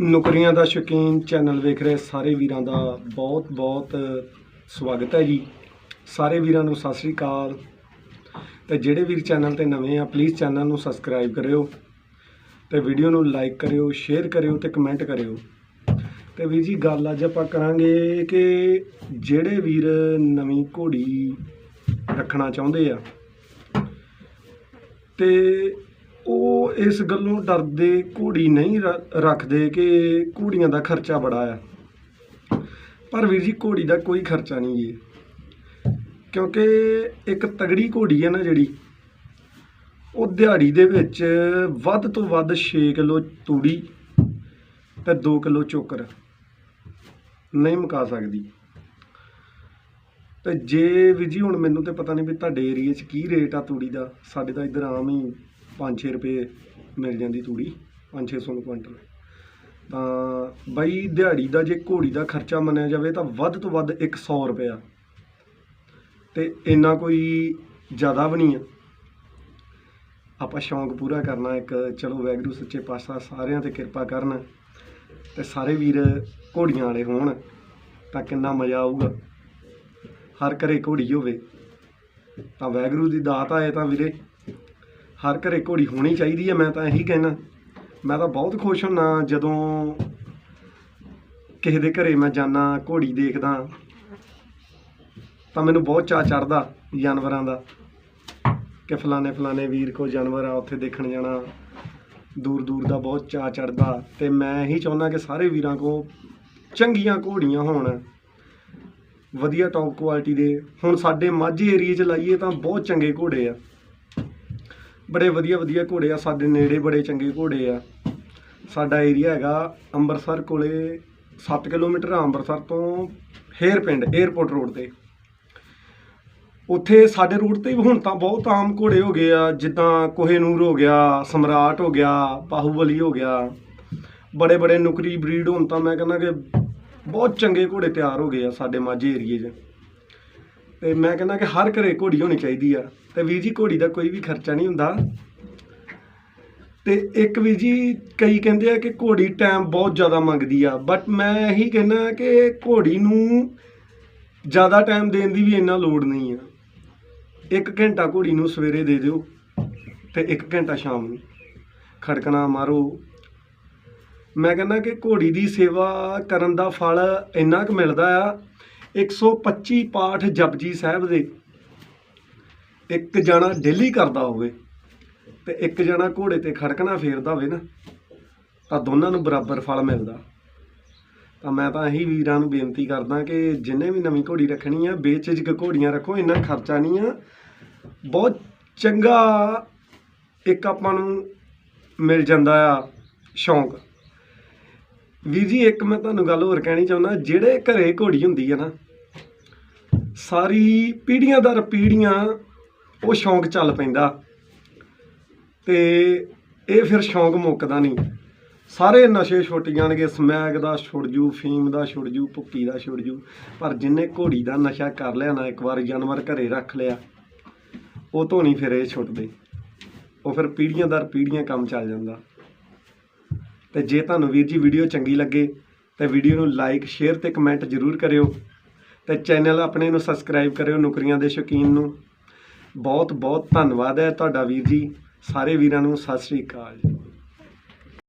ਨੌਕਰੀਆਂ ਦਾ ਸ਼ੌਕੀਨ ਚੈਨਲ ਵੇਖ ਰਹੇ ਸਾਰੇ ਵੀਰਾਂ ਦਾ ਬਹੁਤ ਬਹੁਤ ਸਵਾਗਤ ਹੈ ਜੀ। ਸਾਰੇ ਵੀਰਾਂ ਨੂੰ ਸਤਿ ਸ੍ਰੀ ਅਕਾਲ। ਤੇ ਜਿਹੜੇ ਵੀਰ ਚੈਨਲ ਤੇ ਨਵੇਂ ਆ ਪਲੀਜ਼ ਚੈਨਲ ਨੂੰ ਸਬਸਕ੍ਰਾਈਬ ਕਰਿਓ ਤੇ ਵੀਡੀਓ ਨੂੰ ਲਾਈਕ ਕਰਿਓ ਸ਼ੇਅਰ ਕਰਿਓ ਤੇ ਕਮੈਂਟ ਕਰਿਓ। ਤੇ ਵੀਰ ਜੀ, ਗੱਲ ਅੱਜ ਆਪਾਂ ਕਰਾਂਗੇ ਕਿ ਜਿਹੜੇ ਵੀਰ ਨਵੀਂ ਘੋੜੀ ਰੱਖਣਾ ਚਾਹੁੰਦੇ ਆ ਤੇ ਉਹ ਇਸ ਗੱਲੋਂ ਡਰਦੇ ਘੋੜੀ ਨਹੀਂ ਰ- ਰੱਖਦੇ ਕਿ ਘੋੜੀਆਂ ਦਾ ਖਰਚਾ ਬੜਾ ਆ। ਪਰ ਵੀਰ ਜੀ, ਘੋੜੀ ਦਾ ਕੋਈ ਖਰਚਾ ਨਹੀਂ ਜੀ। ਕਿਉਂਕਿ ਇੱਕ ਤਗੜੀ ਘੋੜੀ ਹੈ ਨਾ ਜਿਹੜੀ, ਉਹ ਦਿਹਾੜੀ ਦੇ ਵਿੱਚ ਵੱਧ ਤੋਂ ਵੱਧ 6 ਕਿਲੋ ਤੂੜੀ ਤੇ 2 ਕਿਲੋ ਚੋਕਰ ਨਹੀਂ ਮੁਕਾ ਸਕਦੀ। ਤੇ ਜੇ ਵੀਰ ਜੀ, ਹੁਣ ਮੈਨੂੰ ਤੇ ਪਤਾ ਨਹੀਂ ਵੀ ਤੁਹਾਡੇ ਏਰੀਏ 'ਚ ਕੀ ਰੇਟ ਆ ਤੂੜੀ ਦਾ, ਸਾਡੇ ਤਾਂ ਇੱਧਰ ਆਮ ਹੀ 5-6 ਰੁਪਏ ਮਿਲ ਜਾਂਦੀ ਤੂੜੀ 5-600 ਨੂੰ ਕੁਇੰਟਲ। ਤਾਂ ਬਈ, ਦਿਹਾੜੀ ਦਾ ਜੇ ਘੋੜੀ ਦਾ ਖਰਚਾ ਮੰਨਿਆ ਜਾਵੇ ਤਾਂ ਵੱਧ ਤੋਂ ਵੱਧ 100 ਰੁਪਇਆ। ਤੇ ਇੰਨਾ ਕੋਈ ਜ਼ਿਆਦਾ ਵੀ ਨਹੀਂ ਆ। ਆਪਾਂ ਸ਼ੌਂਕ ਪੂਰਾ ਕਰਨਾ ਇੱਕ, ਚਲੋ ਵੈਗਰੂ ਸੱਚੇ ਪਾਤਸ਼ਾਹ ਸਾਰਿਆਂ ਤੇ ਕਿਰਪਾ ਕਰਨ ਤੇ ਸਾਰੇ ਵੀਰ ਘੋੜੀਆਂ ਵਾਲੇ ਹੋਣ ਤਾਂ ਕਿੰਨਾ ਮਜ਼ਾ ਆਊਗਾ। ਹਰ ਘਰੇ ਘੋੜੀ ਹੋਵੇ, ਤਾਂ ਵੈਗਰੂ ਦੀ ਦਾਤ ਆਏ ਤਾਂ ਵੀਰੇ। ਹਰ ਘਰੇ ਘੋੜੀ ਹੋਣੀ ਚਾਹੀਦੀ ਹੈ, ਮੈਂ ਤਾਂ ਇਹੀ ਕਹਿਣਾ। ਮੈਂ ਤਾਂ ਬਹੁਤ ਖੁਸ਼ ਹੁੰਨਾ ਜਦੋਂ ਕਿਸੇ ਦੇ ਘਰੇ ਮੈਂ ਜਾਣਾ ਘੋੜੀ ਦੇਖਦਾ, ਤਾਂ ਮੈਨੂੰ ਬਹੁਤ ਚਾਅ ਚੜਦਾ ਜਾਨਵਰਾਂ ਦਾ ਕਿ ਫਲਾਣੇ ਫਲਾਣੇ ਵੀਰ ਕੋ ਜਾਨਵਰ ਆ, ਉੱਥੇ ਦੇਖਣ ਜਾਣਾ। ਦੂਰ ਦੂਰ ਦਾ ਬਹੁਤ ਚਾਅ ਚੜਦਾ ਤੇ ਮੈਂ ਇਹੀ ਚਾਹੁੰਦਾ ਕਿ ਸਾਰੇ ਵੀਰਾਂ ਕੋ ਚੰਗੀਆਂ ਘੋੜੀਆਂ ਹੋਣ। ਵਧੀਆ ਟੌਪ ਕੁਆਲਿਟੀ ਦੇ। ਹੁਣ ਸਾਡੇ ਮਾਝੇ ਏਰੀਏ 'ਚ ਲਾਈਏ ਤਾਂ ਬਹੁਤ ਚੰਗੇ ਘੋੜੇ ਆ। ਬੜੇ ਵਧੀਆ ਵਧੀਆ ਘੋੜੇ ਆ, ਸਾਡੇ ਨੇੜੇ ਬੜੇ ਚੰਗੇ ਘੋੜੇ ਆ। ਸਾਡਾ ਏਰੀਆ ਹੈਗਾ ਅੰਮ੍ਰਿਤਸਰ ਕੋਲੇ 7 ਕਿਲੋਮੀਟਰ ਆ, ਅੰਮ੍ਰਿਤਸਰ ਤੋਂ ਹੇਰ ਪਿੰਡ 에ਅਰਪੋਰਟ ਰੋਡ ਤੇ। ਉੱਥੇ ਸਾਡੇ ਰੂਟ ਤੇ ਵੀ ਹੁਣ ਤਾਂ ਬਹੁਤ ਆਮ ਘੋੜੇ ਹੋ ਗਏ ਆ, ਜਿੱਦਾਂ ਕੋਹੇਨੂਰ ਹੋ ਗਿਆ, ਸਮਰਾਟ ਹੋ ਗਿਆ, ਬਾਹੂਬਲੀ ਹੋ ਗਿਆ। ਬੜੇ ਬੜੇ ਨੁਕਰੀ ਬਰੀਡ ਹੁਣ ਤਾਂ ਮੈਂ ਕਹਿੰਦਾ ਕਿ ਬਹੁਤ ਚੰਗੇ ਘੋੜੇ ਤਿਆਰ ਹੋ ਗਏ ਆ ਸਾਡੇ ਮਾਝੇ ਏਰੀਏ 'ਚ। ਤੇ ਮੈਂ ਕਹਿੰਦਾ ਕਿ ਹਰ ਘਰੇ ਘੋੜੀ ਹੋਣੀ ਚਾਹੀਦੀ ਆ। ਤੇ ਵੀਰ ਜੀ, ਘੋੜੀ ਦਾ ਕੋਈ ਵੀ ਖਰਚਾ ਨਹੀਂ ਹੁੰਦਾ। ਤੇ ਇੱਕ ਵੀਰ ਜੀ, ਕਈ ਕਹਿੰਦੇ ਆ ਕਿ ਘੋੜੀ ਟਾਈਮ ਬਹੁਤ ਜ਼ਿਆਦਾ ਮੰਗਦੀ ਆ। ਬਟ ਮੈਂ ਇਹੀ ਕਹਿੰਦਾ ਕਿ ਘੋੜੀ ਨੂੰ ਜ਼ਿਆਦਾ ਟਾਈਮ ਦੇਣ ਦੀ ਵੀ ਇੰਨਾ ਲੋੜ ਨਹੀਂ ਆ। ਇੱਕ ਘੰਟਾ ਘੋੜੀ ਨੂੰ ਸਵੇਰੇ ਦੇ ਦਿਓ ਤੇ ਇੱਕ ਘੰਟਾ ਸ਼ਾਮ ਨੂੰ ਖੜਕਣਾ ਮਾਰੋ। ਮੈਂ ਕਹਿੰਦਾ ਕਿ ਘੋੜੀ ਦੀ ਸੇਵਾ ਕਰਨ ਦਾ ਫਲ ਇੰਨਾ ਕੁ ਮਿਲਦਾ ਆ 125 ਪਾਠ ਜਪਜੀ ਸਾਹਿਬ ਦੇ। ਇੱਕ ਜਣਾ ਡੇਲੀ ਕਰਦਾ ਹੋਵੇ ਤੇ ਇੱਕ ਜਣਾ ਘੋੜੇ ਤੇ ਖੜਕਣਾ ਫੇਰਦਾ ਹੋਵੇ ਨਾ, ਤਾਂ ਦੋਨਾਂ ਨੂੰ ਬਰਾਬਰ ਫਲ ਮਿਲਦਾ। ਤਾਂ ਮੈਂ ਤਾਂ ਇਹੀ ਵੀਰਾਂ ਨੂੰ ਬੇਨਤੀ ਕਰਦਾ ਕਿ ਜਿੰਨੇ ਵੀ ਨਵੀਂ ਘੋੜੀ ਰੱਖਣੀ ਆ ਬੇਚਿਜਕ ਘੋੜੀਆਂ ਰੱਖੋ, ਇੰਨਾ ਖਰਚਾ ਨਹੀਂ ਆ। ਬਹੁਤ ਚੰਗਾ ਇੱਕ ਆਪਾਂ ਨੂੰ ਮਿਲ ਜਾਂਦਾ ਆ ਸ਼ੌਂਕ। ਵੀਰ ਜੀ, ਇੱਕ ਮੈਂ ਤੁਹਾਨੂੰ ਗੱਲ ਹੋਰ ਕਹਿਣੀ ਚਾਹੁੰਦਾ, ਜਿਹੜੇ ਘਰੇ ਘੋੜੀ ਹੁੰਦੀ ਹੈ ਨਾ, ਸਾਰੀ ਪੀੜ੍ਹੀਆਂ ਦਰ ਪੀੜ੍ਹੀਆਂ, ਉਹ ਸ਼ੌਂਕ ਚੱਲ ਪੈਂਦਾ। ਤੇ ਇਹ ਫਿਰ ਸ਼ੌਂਕ ਮੁੱਕਦਾ ਨਹੀਂ। ਸਾਰੇ ਨਸ਼ੇ ਛੁੱਟ ਜਾਣਗੇ ਸਮੈਕ ਦਾ ਛੁੱਟ ਜੂ, ਫੀਮ ਦਾ ਛੁੱਟ ਜੂ, ਭੁੱਕੀ ਦਾ ਛੁੱਟ ਜੂ। ਪਰ ਜਿੰਨੇ ਘੋੜੀ ਦਾ ਨਸ਼ਾ ਕਰ ਲਿਆ ਨਾ, ਇੱਕ ਵਾਰ ਜਾਨਵਰ ਘਰੇ ਰੱਖ ਲਿਆ, ਉਹ ਤੋਂ ਨਹੀਂ ਫਿਰ ਇਹ ਛੁੱਟਦੇ। ਉਹ ਫਿਰ ਪੀੜ੍ਹੀਆਂ ਦਰ ਪੀੜ੍ਹੀਆਂ ਕੰਮ ਚੱਲ ਜਾਂਦਾ। ਤੇ ਜੇ ਤੁਹਾਨੂੰ ਵੀਰ ਜੀ ਵੀਡੀਓ ਚੰਗੀ ਲੱਗੇ ਤੇ ਵੀਡੀਓ ਨੂੰ ਲਾਈਕ, ਸ਼ੇਅਰ ਤੇ ਕਮੈਂਟ ਜ਼ਰੂਰ ਕਰਿਓ ਤੇ ਚੈਨਲ ਆਪਣੇ ਨੂੰ ਸਬਸਕ੍ਰਾਈਬ ਕਰਿਓ ਨੌਕਰੀਆਂ ਦੇ ਸ਼ੌਕੀਨ ਨੂੰ। ਬਹੁਤ ਬਹੁਤ ਧੰਨਵਾਦ ਹੈ ਤੁਹਾਡਾ ਵੀਰ ਜੀ। ਸਾਰੇ ਵੀਰਾਂ ਨੂੰ ਸਤਿ ਸ੍ਰੀ ਅਕਾਲ ਜੀ।